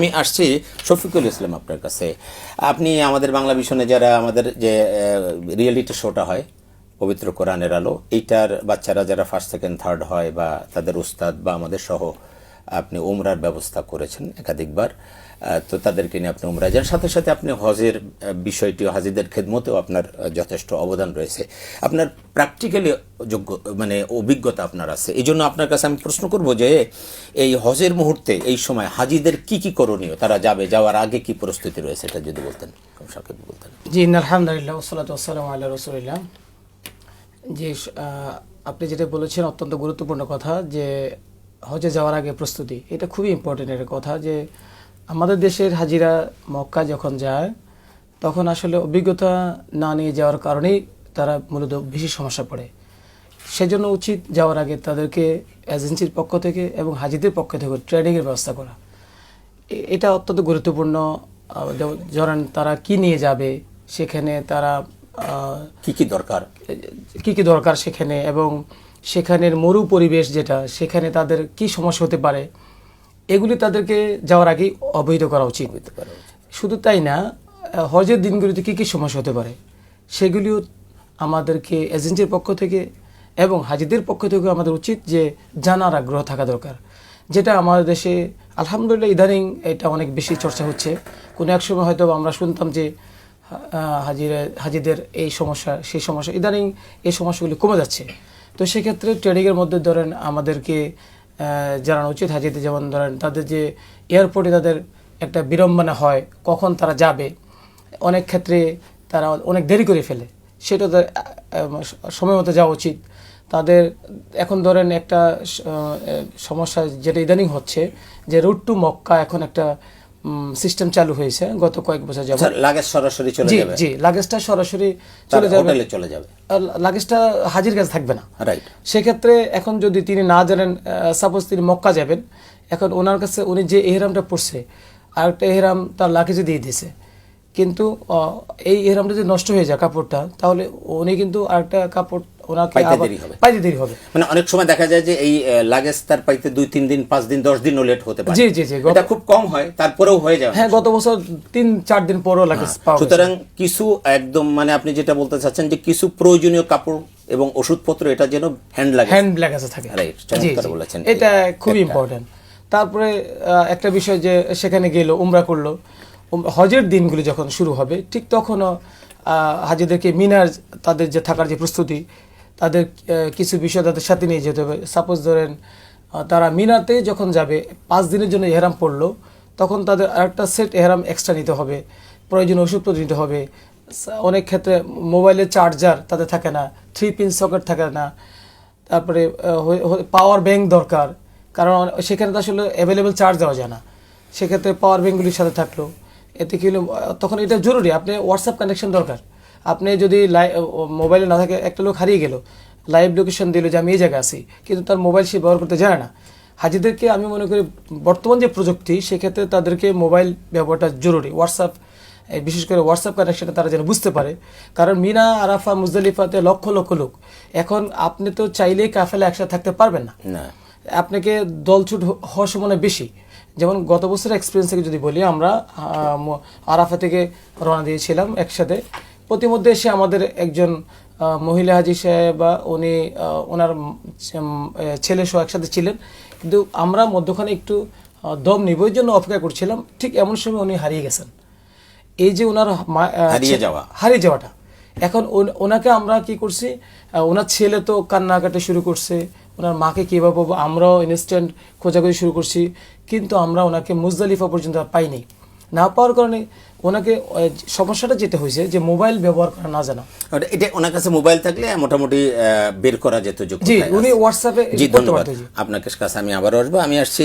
আমি আসছি শফিকুল ইসলাম আপনার কাছে। আপনি আমাদের বাংলা ভীষণে যারা আমাদের যে রিয়েলিটি শোটা হয়, পবিত্র কোরআনের আলো, এইটার বাচ্চারা যারা ফার্স্ট সেকেন্ড থার্ড হয় বা তাদের উস্তাদ বা আমাদের সহ আপনি উমরার ব্যবস্থা করেছেন একাধিকবার। তো তাদেরকে নিয়ে আপনি উমরা যান। সাথে সাথে আপনি হজের বিষয়টি, হাজিদের খেদমতেও আপনার যথেষ্ট অবদান রয়েছে। আপনার প্র্যাকটিক্যালি যোগ্য মানে অভিজ্ঞতা আপনার আছে। এই জন্য আপনার কাছে আমি প্রশ্ন করব যে, এই হজের মুহূর্তে, এই সময় হাজিদের কি কি করণীয়? তারা যাবে, যাওয়ার আগে কি প্রস্তুতি রয়েছে? এটা যদি বলতেন সংক্ষেপে বলতেন। জি, আলহামদুলিল্লাহ, ওসালাত আল্লাহ রসুলিল্লাহ। যে আপনি যেটা বলেছেন, অত্যন্ত গুরুত্বপূর্ণ কথা যে, হজে যাওয়ার আগে প্রস্তুতি। এটা খুবই ইম্পর্টেন্ট একটা কথা যে আমাদের দেশের হাজিরা মক্কা যখন যায় তখন আসলে অভিজ্ঞতা না নিয়ে যাওয়ার কারণেই তারা মূলত বেশি সমস্যা পড়ে। সেজন্য উচিত যাওয়ার আগে তাদেরকে এজেন্সির পক্ষ থেকে এবং হাজিদের পক্ষ থেকে ট্রেনিংয়ের ব্যবস্থা করা। এ- এটা অত্যন্ত গুরুত্বপূর্ণ। ধরেন তারা কি নিয়ে যাবে সেখানে তারা কি কি দরকার? কি কি দরকার সেখানে এবং সেখানের মরু পরিবেশ যেটা সেখানে তাদের কি সমস্যা হতে পারে এগুলি তাদেরকে যাওয়ার আগেই অবহিত করা উচিত। শুধু তাই না, হজের দিনগুলিতে কি কি সমস্যা হতে পারে? সেগুলিও আমাদেরকে এজেন্সির পক্ষ থেকে এবং হাজিদের পক্ষ থেকে আমাদের উচিত যে জানার আগ্রহ থাকা দরকার। যেটা আমাদের দেশে আলহামদুলিল্লাহ ইদানিং এটা অনেক বেশি চর্চা হচ্ছে। কোনো এক সময় হয়তো আমরা শুনতাম যে হাজিরা, হাজিদের এই সমস্যা, সেই সমস্যা, ইদানিং এই সমস্যাগুলি কমে যাচ্ছে। তো সেক্ষেত্রে ট্রেডিংয়ের মধ্যে ধরেন আমাদেরকে জানানো উচিত হাজিদের যেমন ধরেন তাদের যে এয়ারপোর্টে তাদের একটা বিড়ম্বনা হয়, কখন তারা যাবে, অনেক ক্ষেত্রে তারা অনেক দেরি করে ফেলে। সেটা সময় মতো যাওয়া উচিত। তাদের এখন ধরেন একটা সমস্যা যেটা ইদানিং হচ্ছে যে রুট টু মক্কা এখন একটা সিস্টেম চালু হয়েছে গত কয়েক বছর যাবত লাগেজ সরাসরি চলে যাবে। জি লাগেজটা সরাসরি চলে যাবে। হোটেলে চলে যাবে। লাগেজটা হাজির কাছে থাকবে না। রাইট সেক্ষেত্রে এখন যদি তিনি না জানেন সাপোজ তিনি মক্কা যাবেন এখন ওনার কাছে উনি যে এহরামটা পড়ছে আর একটা এহরাম তার লাগেজে দিয়ে দিয়েছে। কিন্তু এই এহরামটা যদি নষ্ট হয়ে যায় কাপড়টা তাহলে উনি কিন্তু আরেকটা কাপড় ওনাকে পাইতে দেরি হবে। পাইতে দেরি হবে। মানে অনেক সময় দেখা যায় যে এই লাগেজ তার পাইতে দুই তিন দিন পাঁচ দিন দশ দিনও লেট হতে পারে। জি জি জি এটা খুব কম হয় তারপরেও হয়ে যায় হ্যাঁ গত বছর তিন চার দিন পরও লাগেজ পাওয়া সুতরাং কিছু একদম মানে আপনি যেটা বলতে চাচ্ছেন যে কিছু প্রয়োজনীয় কাপড় এবং ওষুধপত্র এটা যেন হ্যান্ড লাগে হ্যান্ড লাগেজে থাকে। চমৎকার বলেছেন। এটা খুবই ইম্পর্টেন্ট তারপরে একটা বিষয় যে সেখানে গেল উমরা করল। হজের দিনগুলি যখন শুরু হবে ঠিক তখনও আহ, হাজিদেরকে মিনার তাদের যে থাকার যে প্রস্তুতি তাদের কিছু বিষয় তাদের সাথে নিয়ে যেতে হবে। সাপোজ ধরেন তারা মিনাতে যখন যাবে পাঁচ দিনের জন্য এহরাম পড়ল তখন তাদের আরেকটা সেট এহরাম এক্সট্রা নিতে হবে। প্রয়োজনীয় ওষুধপত্র নিতে হবে। অনেক ক্ষেত্রে মোবাইলের চার্জার তাদের থাকে না থ্রি পিন সকেট থাকে না। তারপরে পাওয়ার ব্যাংক দরকার। কারণ সেখানে তো আসলে অ্যাভেলেবেল চার্জ দেওয়া যায় না। সেক্ষেত্রে পাওয়ার ব্যাঙ্কগুলির সাথে থাকল। এতে কি হলো, তখন এটা জরুরি। আপনি হোয়াটসঅ্যাপ কানেকশন দরকার। আপনি যদি মোবাইলে না থাকে একটা লোক হারিয়ে গেল। লাইভ লোকেশন দিল যে আমি এই জায়গায় আছি। কিন্তু তার মোবাইল সে ব্যবহার করতে জানে না। হাজিদেরকে আমি মনে করি বর্তমান যে প্রযুক্তি সেক্ষেত্রে তাদেরকে মোবাইল ব্যবহারটা জরুরি। হোয়াটসঅ্যাপ বিশেষ করে হোয়াটসঅ্যাপ কানেকশনটা তারা যেন বুঝতে পারে। কারণ মিনা আরাফা মুজদালিফাতে লক্ষ লক্ষ লোক। এখন আপনি তো চাইলেই কাফেলা একসাথে থাকতে পারবেন না। না। আপনাকে দলছুট হওয়ার সম্ভাবনা বেশি। যেমন গত বছরের এক্সপিরিয়েন্স থেকে যদি বলি আমরা আরাফা থেকে রওনা দিয়েছিলাম একসাথে। প্রতিমধ্যে এসে আমাদের একজন মহিলা হাজি সাহেব বা উনি ওনার ছেলে সহ একসাথে ছিলেন। কিন্তু আমরা মধ্যখানে একটু দম নিব এর জন্য অপেক্ষা করছিলাম। ঠিক এমন সময় উনি হারিয়ে গেছেন। এই যে ওনার মা- হারিয়ে যাওয়া। হারিয়ে যাওয়াটা। এখন ওনাকে আমরা কি করছি ওনার ছেলে তো কান্না কান্নাকাটি শুরু করছে ওনার মাকে কীভাবে পাবো আমরাও ইনস্ট্যান্ট খোঁজাখুঁজি শুরু করছি। কিন্তু আমরা ওনাকে মুজদালিফা পর্যন্ত পাইনি। না পাওয়ার কারণে ওনাকে সমস্যাটা যেটা হয়েছে যে মোবাইল ব্যবহার করা না জানা। এটা ওনার কাছে মোবাইল থাকলে মোটামুটি আহ, বের করা যেত জি উনি হোয়াটসঅ্যাপে জি ধন্যবাদ। আপনার কাছে আমি আবার আসব আমি আসছি